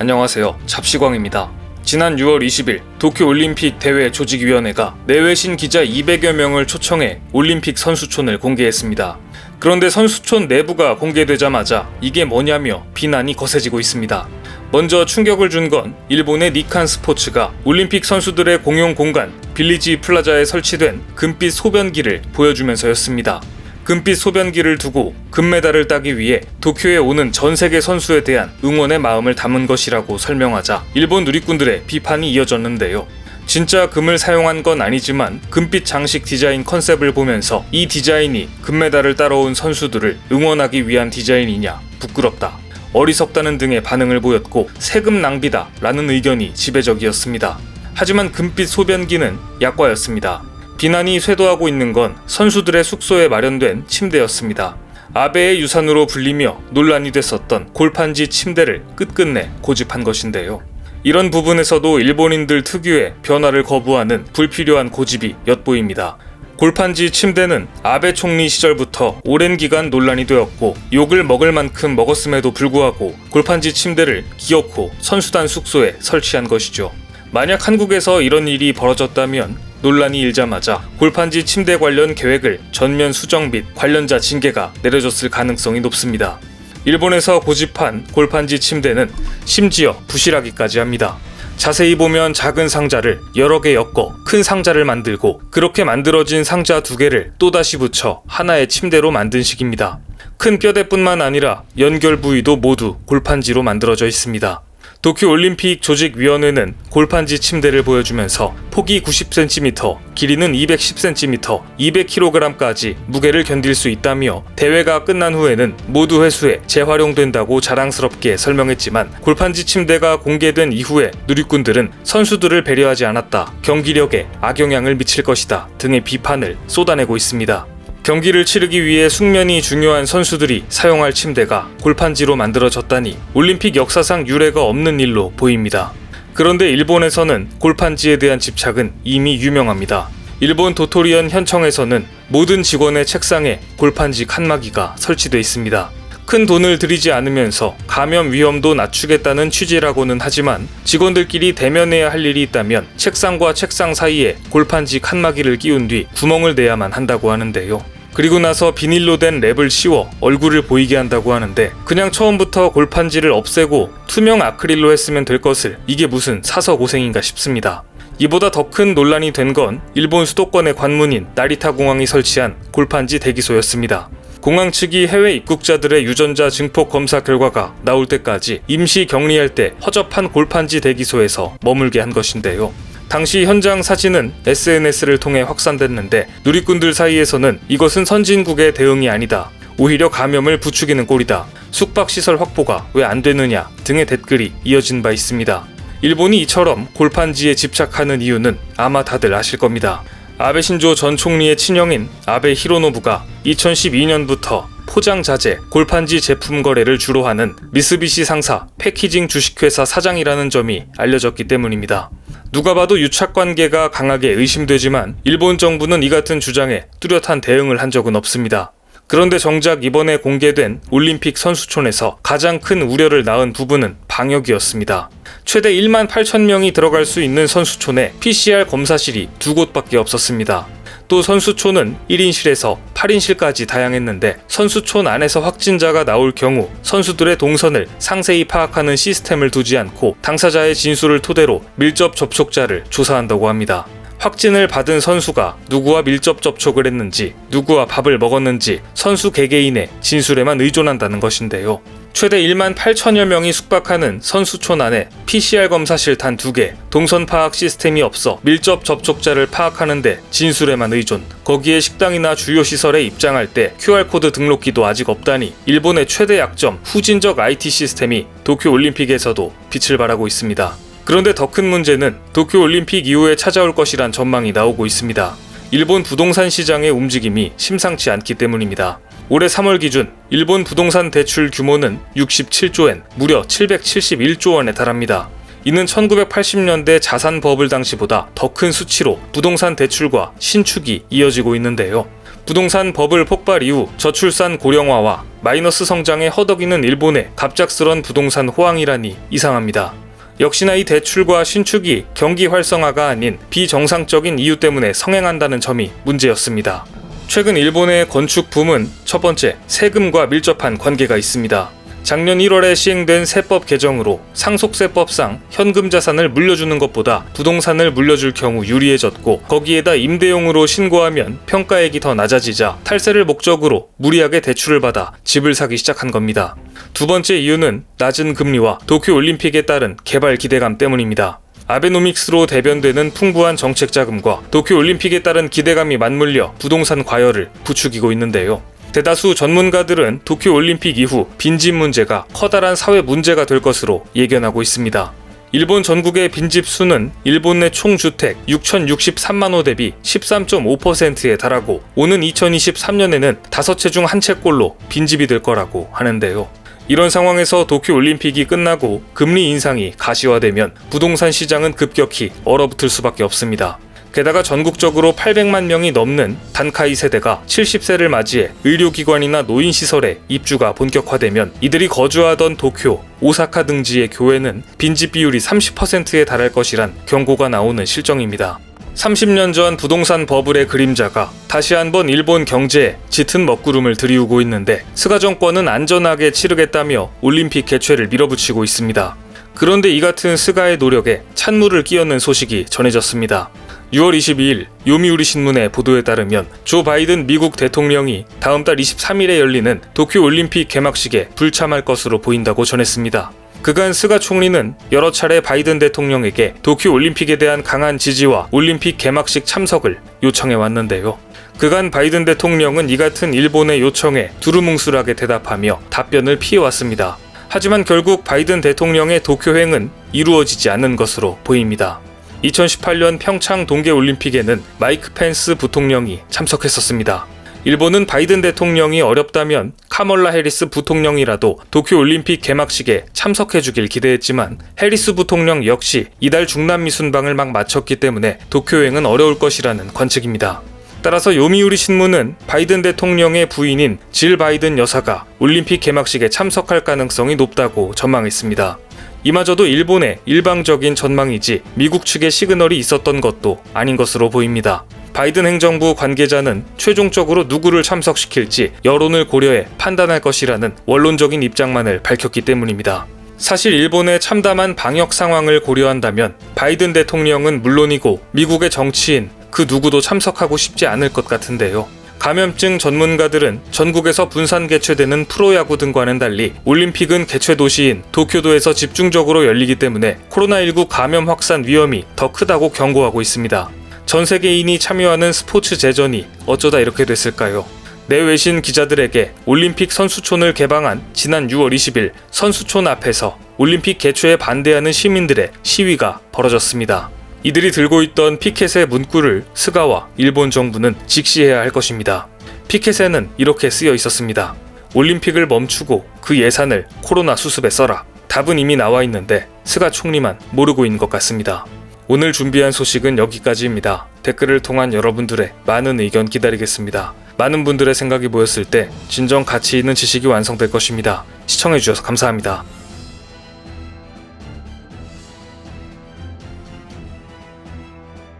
안녕하세요. 잡시광입니다. 지난 6월 20일 도쿄올림픽 대회 조직위원회가 내외신 기자 200여 명을 초청해 올림픽 선수촌을 공개했습니다. 그런데 선수촌 내부가 공개되자마자 이게 뭐냐며 비난이 거세지고 있습니다. 먼저 충격을 준 건 일본의 니칸 스포츠가 올림픽 선수들의 공용 공간 빌리지 플라자에 설치된 금빛 소변기를 보여주면서였습니다. 금빛 소변기를 두고 금메달을 따기 위해 도쿄에 오는 전 세계 선수에 대한 응원의 마음을 담은 것이라고 설명하자 일본 누리꾼들의 비판이 이어졌는데요. 진짜 금을 사용한 건 아니지만 금빛 장식 디자인 컨셉을 보면서 이 디자인이 금메달을 따라온 선수들을 응원하기 위한 디자인이냐 부끄럽다. 어리석다는 등의 반응을 보였고 세금 낭비다 라는 의견이 지배적이었습니다. 하지만 금빛 소변기는 약과였습니다. 비난이 쇄도하고 있는 건 선수들의 숙소에 마련된 침대였습니다. 아베의 유산으로 불리며 논란이 됐었던 골판지 침대를 끝끝내 고집한 것인데요. 이런 부분에서도 일본인들 특유의 변화를 거부하는 불필요한 고집이 엿보입니다. 골판지 침대는 아베 총리 시절부터 오랜 기간 논란이 되었고 욕을 먹을 만큼 먹었음에도 불구하고 골판지 침대를 기어코 선수단 숙소에 설치한 것이죠. 만약 한국에서 이런 일이 벌어졌다면 논란이 일자마자 골판지 침대 관련 계획을 전면 수정 및 관련자 징계가 내려졌을 가능성이 높습니다. 일본에서 고집한 골판지 침대는 심지어 부실하기까지 합니다. 자세히 보면 작은 상자를 여러 개 엮어 큰 상자를 만들고 그렇게 만들어진 상자 두 개를 또다시 붙여 하나의 침대로 만든 식입니다. 큰 뼈대뿐만 아니라 연결 부위도 모두 골판지로 만들어져 있습니다. 도쿄 올림픽 조직위원회는 골판지 침대를 보여주면서 폭이 90cm, 길이는 210cm, 200kg까지 무게를 견딜 수 있다며 대회가 끝난 후에는 모두 회수해 재활용된다고 자랑스럽게 설명했지만 골판지 침대가 공개된 이후에 누리꾼들은 선수들을 배려하지 않았다, 경기력에 악영향을 미칠 것이다 등의 비판을 쏟아내고 있습니다. 경기를 치르기 위해 숙면이 중요한 선수들이 사용할 침대가 골판지로 만들어졌다니 올림픽 역사상 유례가 없는 일로 보입니다. 그런데 일본에서는 골판지에 대한 집착은 이미 유명합니다. 일본 도토리현 현청에서는 모든 직원의 책상에 골판지 칸막이가 설치되어 있습니다. 큰 돈을 들이지 않으면서 감염 위험도 낮추겠다는 취지라고는 하지만 직원들끼리 대면해야 할 일이 있다면 책상과 책상 사이에 골판지 칸막이를 끼운 뒤 구멍을 내야만 한다고 하는데요. 그리고 나서 비닐로 된 랩을 씌워 얼굴을 보이게 한다고 하는데 그냥 처음부터 골판지를 없애고 투명 아크릴로 했으면 될 것을 이게 무슨 사서 고생인가 싶습니다. 이보다 더 큰 논란이 된 건 일본 수도권의 관문인 나리타 공항이 설치한 골판지 대기소였습니다. 공항 측이 해외 입국자들의 유전자 증폭 검사 결과가 나올 때까지 임시 격리할 때 허접한 골판지 대기소에서 머물게 한 것인데요. 당시 현장 사진은 SNS를 통해 확산됐는데 누리꾼들 사이에서는 이것은 선진국의 대응이 아니다. 오히려 감염을 부추기는 꼴이다. 숙박시설 확보가 왜 안 되느냐 등의 댓글이 이어진 바 있습니다. 일본이 이처럼 골판지에 집착하는 이유는 아마 다들 아실 겁니다. 아베 신조 전 총리의 친형인 아베 히로노부가 2012년부터 포장 자재, 골판지 제품 거래를 주로 하는 미쓰비시 상사 패키징 주식회사 사장이라는 점이 알려졌기 때문입니다. 누가 봐도 유착 관계가 강하게 의심되지만 일본 정부는 이 같은 주장에 뚜렷한 대응을 한 적은 없습니다. 그런데 정작 이번에 공개된 올림픽 선수촌에서 가장 큰 우려를 낳은 부분은 방역이었습니다. 최대 1만 8천 명이 들어갈 수 있는 선수촌에 PCR 검사실이 두 곳밖에 없었습니다. 또 선수촌은 1인실에서 8인실까지 다양했는데 선수촌 안에서 확진자가 나올 경우 선수들의 동선을 상세히 파악하는 시스템을 두지 않고 당사자의 진술을 토대로 밀접 접촉자를 조사한다고 합니다. 확진을 받은 선수가 누구와 밀접 접촉을 했는지, 누구와 밥을 먹었는지 선수 개개인의 진술에만 의존한다는 것인데요. 최대 1만 8천여 명이 숙박하는 선수촌 안에 PCR 검사실 단 2개, 동선 파악 시스템이 없어 밀접 접촉자를 파악하는데 진술에만 의존, 거기에 식당이나 주요 시설에 입장할 때 QR코드 등록기도 아직 없다니 일본의 최대 약점 후진적 IT 시스템이 도쿄 올림픽에서도 빛을 발하고 있습니다. 그런데 더 큰 문제는 도쿄 올림픽 이후에 찾아올 것이란 전망이 나오고 있습니다. 일본 부동산 시장의 움직임이 심상치 않기 때문입니다. 올해 3월 기준 일본 부동산 대출 규모는 67조엔, 무려 771조 원에 달합니다. 이는 1980년대 자산 버블 당시보다 더 큰 수치로 부동산 대출과 신축이 이어지고 있는데요. 부동산 버블 폭발 이후 저출산 고령화와 마이너스 성장에 허덕이는 일본의 갑작스런 부동산 호황이라니 이상합니다. 역시나 이 대출과 신축이 경기 활성화가 아닌 비정상적인 이유 때문에 성행한다는 점이 문제였습니다. 최근 일본의 건축 붐은 첫 번째 세금과 밀접한 관계가 있습니다. 작년 1월에 시행된 세법 개정으로 상속세법상 현금 자산을 물려주는 것보다 부동산을 물려줄 경우 유리해졌고 거기에다 임대용으로 신고하면 평가액이 더 낮아지자 탈세를 목적으로 무리하게 대출을 받아 집을 사기 시작한 겁니다. 두 번째 이유는 낮은 금리와 도쿄 올림픽에 따른 개발 기대감 때문입니다. 아베노믹스로 대변되는 풍부한 정책 자금과 도쿄 올림픽에 따른 기대감이 맞물려 부동산 과열을 부추기고 있는데요. 대다수 전문가들은 도쿄 올림픽 이후 빈집 문제가 커다란 사회 문제가 될 것으로 예견하고 있습니다. 일본 전국의 빈집 수는 일본 내 총 주택 6,063만 호 대비 13.5%에 달하고 오는 2023년에는 다섯 채중 한 채꼴로 빈집이 될 거라고 하는데요. 이런 상황에서 도쿄 올림픽이 끝나고 금리 인상이 가시화되면 부동산 시장은 급격히 얼어붙을 수밖에 없습니다. 게다가 전국적으로 800만 명이 넘는 단카이 세대가 70세를 맞이해 의료기관이나 노인시설에 입주가 본격화되면 이들이 거주하던 도쿄, 오사카 등지의 교회는 빈집 비율이 30%에 달할 것이란 경고가 나오는 실정입니다. 30년 전 부동산 버블의 그림자가 다시 한번 일본 경제에 짙은 먹구름을 들이우고 있는데 스가 정권은 안전하게 치르겠다며 올림픽 개최를 밀어붙이고 있습니다. 그런데 이 같은 스가의 노력에 찬물을 끼얹는 소식이 전해졌습니다. 6월 22일 요미우리 신문의 보도에 따르면 조 바이든 미국 대통령이 다음 달 23일에 열리는 도쿄 올림픽 개막식에 불참할 것으로 보인다고 전했습니다. 그간 스가 총리는 여러 차례 바이든 대통령에게 도쿄 올림픽에 대한 강한 지지와 올림픽 개막식 참석을 요청해 왔는데요. 그간 바이든 대통령은 이 같은 일본의 요청에 두루뭉술하게 대답하며 답변을 피해왔습니다. 하지만 결국 바이든 대통령의 도쿄행은 이루어지지 않는 것으로 보입니다. 2018년 평창 동계올림픽에는 마이크 펜스 부통령이 참석했었습니다. 일본은 바이든 대통령이 어렵다면 카멀라 해리스 부통령이라도 도쿄올림픽 개막식에 참석해주길 기대했지만 해리스 부통령 역시 이달 중남미 순방을 막 마쳤기 때문에 도쿄행은 어려울 것이라는 관측입니다. 따라서 요미우리 신문은 바이든 대통령의 부인인 질 바이든 여사가 올림픽 개막식에 참석할 가능성이 높다고 전망했습니다. 이마저도 일본의 일방적인 전망이지 미국 측의 시그널이 있었던 것도 아닌 것으로 보입니다. 바이든 행정부 관계자는 최종적으로 누구를 참석시킬지 여론을 고려해 판단할 것이라는 원론적인 입장만을 밝혔기 때문입니다. 사실 일본의 참담한 방역 상황을 고려한다면 바이든 대통령은 물론이고 미국의 정치인 그 누구도 참석하고 싶지 않을 것 같은데요. 감염증 전문가들은 전국에서 분산 개최되는 프로야구 등과는 달리 올림픽은 개최 도시인 도쿄도에서 집중적으로 열리기 때문에 코로나19 감염 확산 위험이 더 크다고 경고하고 있습니다. 전 세계인이 참여하는 스포츠 제전이 어쩌다 이렇게 됐을까요? 내외신 기자들에게 올림픽 선수촌을 개방한 지난 6월 20일 선수촌 앞에서 올림픽 개최에 반대하는 시민들의 시위가 벌어졌습니다. 이들이 들고 있던 피켓의 문구를 스가와 일본 정부는 직시해야 할 것입니다. 피켓에는 이렇게 쓰여 있었습니다. 올림픽을 멈추고 그 예산을 코로나 수습에 써라. 답은 이미 나와 있는데 스가 총리만 모르고 있는 것 같습니다. 오늘 준비한 소식은 여기까지입니다. 댓글을 통한 여러분들의 많은 의견 기다리겠습니다. 많은 분들의 생각이 모였을 때 진정 가치 있는 지식이 완성될 것입니다. 시청해주셔서 감사합니다.